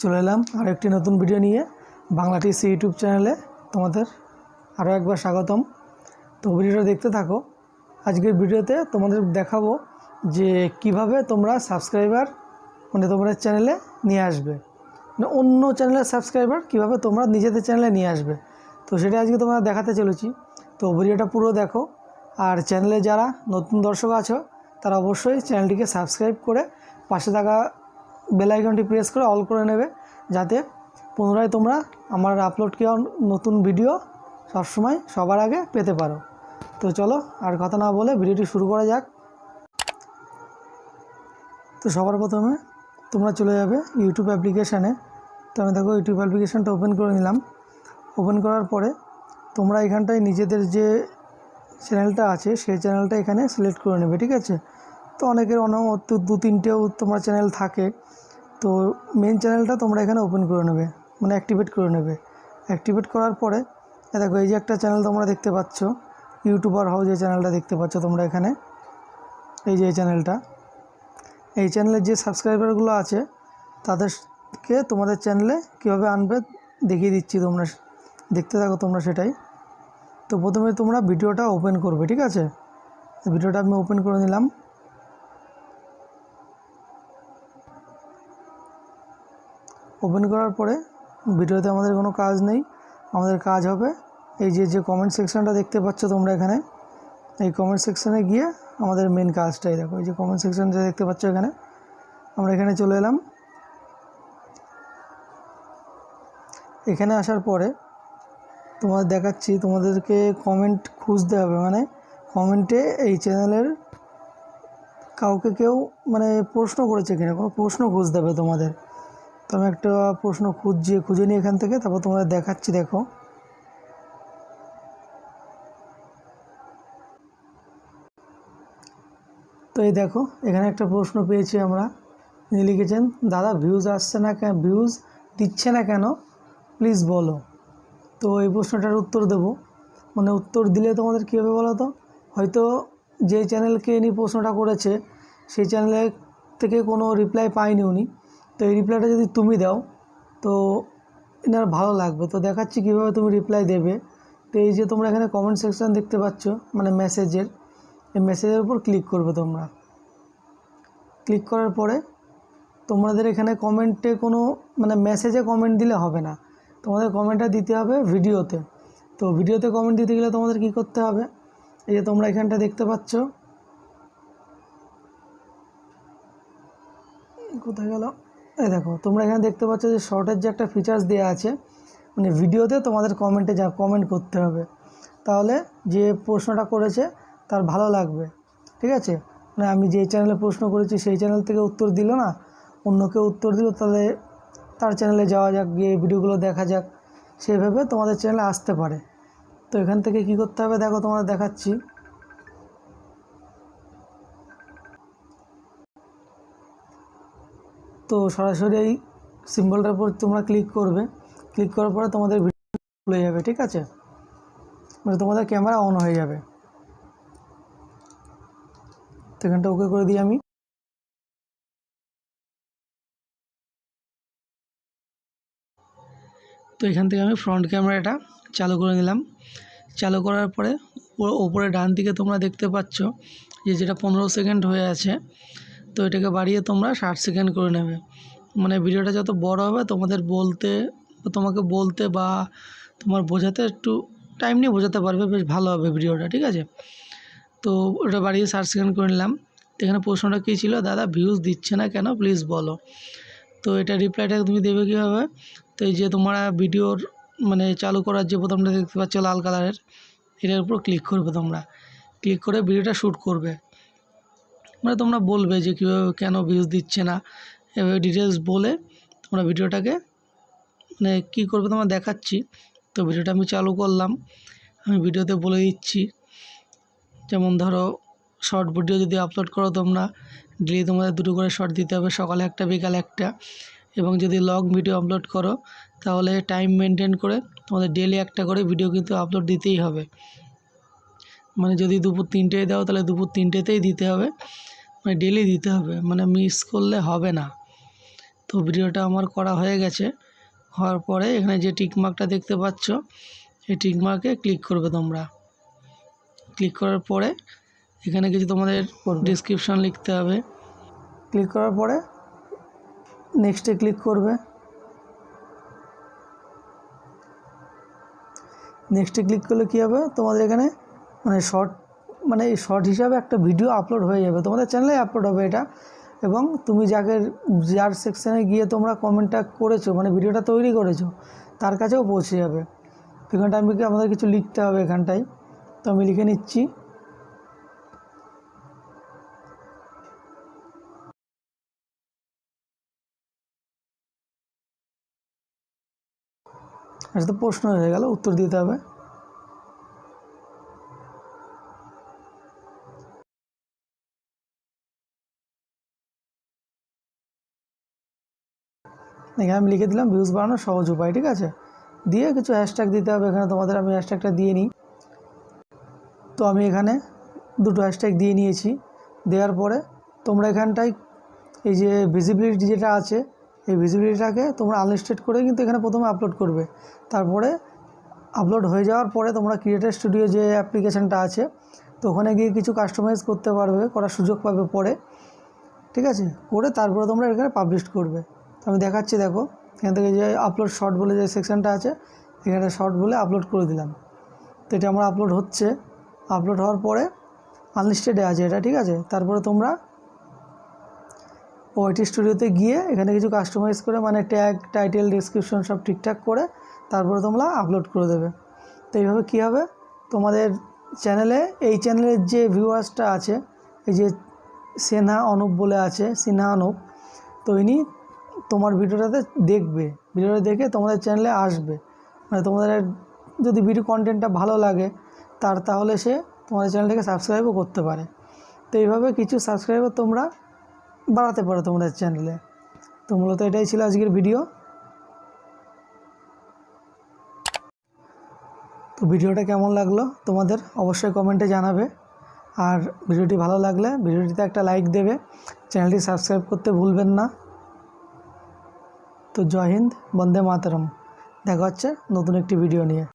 চলে এলাম আর একটি নতুন ভিডিও নিয়ে। বাংলা টিসি ইউটিউব চ্যানেলে তোমাদের আরও একবার স্বাগতম। তো ভিডিওটা দেখতে থাকো। আজকের ভিডিওতে তোমাদের দেখাবো যে কীভাবে তোমরা সাবস্ক্রাইবার মানে তোমাদের চ্যানেলে নিয়ে আসবে। মানে অন্য চ্যানেলের সাবস্ক্রাইবার কীভাবে তোমরা নিজেদের চ্যানেলে নিয়ে আসবে। তো সেটা আজকে তোমরা দেখাতে চলেছি। তো ভিডিওটা পুরো দেখো। আর চ্যানেলে যারা নতুন দর্শক আছো, তারা অবশ্যই চ্যানেলটিকে সাবস্ক্রাইব করে পাশে থাকা বেল আইকনটি প্রেস করে অল করে নেবে, যাতে পুনরায় তোমরা আমার আপলোড কেওয়া নতুন ভিডিও সবসময় সবার আগে পেতে পারো। তো চলো, আর কথা না বলে ভিডিওটি শুরু করা যাক। তো সবার প্রথমে তোমরা চলে যাবে ইউটিউব অ্যাপ্লিকেশানে তো আমি দেখো ইউটিউব অ্যাপ্লিকেশানটা ওপেন করে নিলাম। ওপেন করার পরে তোমরা এখানটায় নিজেদের যে চ্যানেলটা আছে, সেই চ্যানেলটা এখানে সিলেক্ট করে নেবে, ঠিক আছে? তো অনেকের অনেক দু তিনটেও তোমার চ্যানেল থাকে। তো মেন চ্যানেলটা তোমরা এখানে ওপেন করে নেবে মানে অ্যাক্টিভেট করে নেবে। অ্যাক্টিভেট করার পরে দেখো এই যে একটা চ্যানেল তোমরা দেখতে পাচ্ছ ইউটিউবার হাউ যে চ্যানেলটা দেখতে পাচ্ছ তোমরা এখানে। এই যে এই চ্যানেলটা এই চ্যানেলের যে সাবস্ক্রাইবারগুলো আছে, তাদেরকে তোমাদের চ্যানেলে কীভাবে আনবে দেখিয়ে দিচ্ছি তোমরা। দেখতে থাকো তোমরা সেটাই। তো প্রথমে তোমরা ভিডিওটা ওপেন করবে, ঠিক আছে? ভিডিওটা আমি ওপেন করে নিলাম। ওপেন করার পরে ভিডিওতে আমাদের কোনো কাজ নেই, আমাদের কাজ হবে। এই যে যে কমেন্ট সেকশনটা দেখতে পাচ্ছ তোমরা এখানে, এই কমেন্ট সেকশানে গিয়ে আমাদের মেন কাজটাই দেখো। এই যে কমেন্ট সেকশন যে দেখতে পাচ্ছ এখানে, আমরা এখানে চলে এলাম। এখানে আসার পরে তোমাদের দেখাচ্ছি, তোমাদেরকে কমেন্ট খুঁজতে হবে। মানে কমেন্টে এই চ্যানেলের কাউকে কেউ মানে প্রশ্ন করেছে কিনা, কোনো প্রশ্ন খুঁজতে হবে তোমাদের। আমি একটা প্রশ্ন খুঁজছি, খুঁজে নিই এখান থেকে, তারপর তোমাদের দেখাচ্ছি, দেখো। তো এই দেখো, এখানে একটা প্রশ্ন পেয়েছি আমরা। তিনি লিখেছেন, দাদা ভিউজ আসছে না কেন ভিউজ দিচ্ছে না কেন? প্লিজ বলো। তো এই প্রশ্নটার উত্তর দেব। মানে উত্তর দিলে তোমাদের কী হবে বলো তো? হয়তো যে চ্যানেলকে ইনি প্রশ্নটা করেছে, সেই চ্যানেলের থেকে কোনো রিপ্লাই পায়নি উনি। তো এই রিপ্লাইটা যদি তুমি দাও, তো এনার ভালো লাগবে। তো দেখাচ্ছি কীভাবে তুমি রিপ্লাই দেবে। তো এই যে তোমরা এখানে কমেন্ট সেকশন দেখতে পাচ্ছ মানে মেসেজের এই মেসেজের উপর ক্লিক করবে তোমরা। ক্লিক করার পরে তোমাদের এখানে কমেন্টে কোনো মানে মেসেজে কমেন্ট দিলে হবে না। তোমাদের কমেন্টটা দিতে হবে ভিডিওতে তো ভিডিওতে কমেন্ট দিতে গেলে তোমাদের কি করতে হবে? এই যে তোমরা এখানটা দেখতে পাচ্ছ। কোথায় গেল? এই দেখো, তোমরা এখানে দেখতে পাচ্ছ যে শর্টের যে একটা ফিচার্স দেওয়া আছে মানে ভিডিওতে তোমাদের কমেন্টে যা কমেন্ট করতে হবে। তাহলে যে প্রশ্নটা করেছে, তার ভালো লাগবে, ঠিক আছে? মানে আমি যে চ্যানেলে প্রশ্ন করেছি, সেই চ্যানেল থেকে উত্তর দিল না? অন্য কেউ উত্তর দিল, তাহলে তার চ্যানেলে যাওয়া যাক, গিয়ে ভিডিওগুলো দেখা যাক। সেভাবে তোমাদের চ্যানেলে আসতে পারে। তো এখান থেকে কি করতে হবে? দেখো, তোমাদের দেখাচ্ছি। তো সরাসরি এই সিম্বলটার উপর তোমরা ক্লিক করবে। ক্লিক করার পরে তোমাদের ভিডিও খুলে যাবে ঠিক আছে? মানে তোমাদের ক্যামেরা অন হয়ে যাবে। তো এখানটা ওকে করে দিই আমি। তো এখান থেকে আমি ফ্রন্ট ক্যামেরাটা চালু করে নিলাম। চালু করার পরে ওপরে ডান দিকে তোমরা দেখতে পাচ্ছ যে যেটা পনেরো সেকেন্ড হয়ে আছে তো এটাকে বাড়িয়ে তোমরা ষাট সেকেন্ড করে নেবে। মানে ভিডিওটা যত বড় হবে, তোমাদের বলতে, তোমাকে বলতে বা তোমার বোঝাতে একটু টাইম নিয়ে বোঝাতে পারবে, বেশ ভালো হবে ভিডিওটা, ঠিক আছে? তো ওটা বাড়িয়ে ষাট সেকেন্ড করে নিলাম। এখানে প্রশ্নটা কী ছিল? দাদা ভিউজ দিচ্ছে না কেন? প্লিজ বলো। তো এটা রিপ্লাইটা তুমি দেবে কীভাবে? তো এই যে তোমরা ভিডিওর মানে চালু করার যে বোতামটা দেখতে পাচ্ছ লাল কালারের এটার উপর ক্লিক করবে তোমরা। ক্লিক করে ভিডিওটা শ্যুট করবে। মানে তোমরা বলবে যে কীভাবে কেন ভিউজ দিচ্ছে না। এভাবে ডিটেলস বলে তোমরা ভিডিওটাকে মানে কী করবে তোমার দেখাচ্ছি। তো ভিডিওটা আমি চালু করলাম। আমি ভিডিওতে বলে দিচ্ছি। যেমন ধরো শর্ট ভিডিও যদি আপলোড করো তোমরা ডেলি তোমাদের দুটো করে শর্ট দিতে হবে, সকালে একটা, বিকালে একটা। এবং যদি লং ভিডিও আপলোড করো, তাহলে টাইম মেনটেন করে তোমাদের ডেলি একটা করে ভিডিও কিন্তু আপলোড দিতেই হবে। মানে যদি দুপুর তিনটেয় দাও, তাহলে দুপুর তিনটেতেই দিতে হবে। মানে ডেলি দিতে হবে মানে মিস করলে হবে না। তো ভিডিওটা আমার করা হয়ে গেছে হওয়ার পরে এখানে যে টিকমার্কটা দেখতে পাচ্ছ এই টিকমার্কে ক্লিক করবে তোমরা। ক্লিক করার পরে এখানে কিছু তোমাদের ডিসক্রিপশান লিখতে হবে। ক্লিক করার পরে নেক্সটে ক্লিক করবে। নেক্সটে ক্লিক করলে কী হবে? তোমাদের এখানে মানে শর্ট মানে এই শর্ট হিসাবে একটা ভিডিও আপলোড হয়ে যাবে। তোমাদের চ্যানেলে আপলোড হবে এটা। এবং তুমি যাকে, যার সেকশানে গিয়ে তোমরা কমেন্টটা করেছ মানে ভিডিওটা তৈরি করেছ, তার কাছেও পৌঁছে যাবে। এখানটা আমি আমাদের কিছু লিখতে হবে এখানটায়? তো আমি লিখে নিচ্ছি। আচ্ছা তো প্রশ্ন হয়ে গেল, উত্তর দিতে হবে। এখানে আমি লিখে দিলাম ভিউজ বাড়ানোর সহজ উপায়, ঠিক আছে? দিয়ে কিছু হ্যাশট্যাগ দিতে হবে, এখানে তোমাদের আমি হ্যাশট্যাগটা দিয়ে নিই। তো আমি এখানে দুটো হ্যাশট্যাগ দিয়ে নিয়েছি। দেওয়ার পরে তোমরা এখানটায় এই যে ভিজিবিলিটি যেটা আছে, এই ভিজিবিলিটিটাকে তোমরা আনলিস্টেড করে কিন্তু এখানে প্রথমে আপলোড করবে। তারপরে আপলোড হয়ে যাওয়ার পরে তোমরা ক্রিয়েটার স্টুডিও যে অ্যাপ্লিকেশানটা আছে, তো ওখানে গিয়ে কিছু কাস্টমাইজ করতে পারবে, করার সুযোগ পাবে পরে, ঠিক আছে? করে তারপরে তোমরা এখানে পাবলিশ করবে। তো আমি দেখাচ্ছি, দেখো। এখান থেকে যে আপলোড শর্ট বলে যে সেকশানটা আছে এখানে শর্ট বলে আপলোড করে দিলাম। তো এটা আমার আপলোড হচ্ছে। আপলোড হওয়ার পরে আনলিস্টেডে আছে এটা, ঠিক আছে? তারপরে তোমরা ওয়াইটি স্টুডিওতে গিয়ে এখানে কিছু কাস্টমাইজ করে মানে ট্যাগ টাইটেল ডিসক্রিপশন সব ঠিকঠাক করে তারপরে তোমরা আপলোড করে দেবে। তো এইভাবে কী হবে? তোমাদের চ্যানেলে এই চ্যানেলের যে ভিউয়ার্সটা আছে, এই যে সেনহা অনুপ বলে আছে, সিনহা অনুপ, তো ইনি তোমার ভিডিওটাতে দেখবে। ভিডিওটা দেখে তোমাদের চ্যানেলে আসবে। মানে তোমাদের যদি ভিডিও কন্টেন্টটা ভালো লাগে, তার তাহলে সে তোমাদের চ্যানেলটাকে সাবস্ক্রাইবও করতে পারে। তো এইভাবে কিছু সাবস্ক্রাইবার তোমরা বাড়াতে পারো তোমাদের চ্যানেলে তো মূলত এটাই ছিল আজকের ভিডিও তো ভিডিওটা কেমন লাগল তোমাদের অবশ্যই কমেন্টে জানাবে। আর ভিডিওটি ভালো লাগলে ভিডিওটিতে একটা লাইক দেবে। চ্যানেলটি সাবস্ক্রাইব করতে ভুলবেন না। তো জয় হিন্দ বন্দে মাতরম। দেখা হচ্ছে নতুন একটি ভিডিও নিয়ে।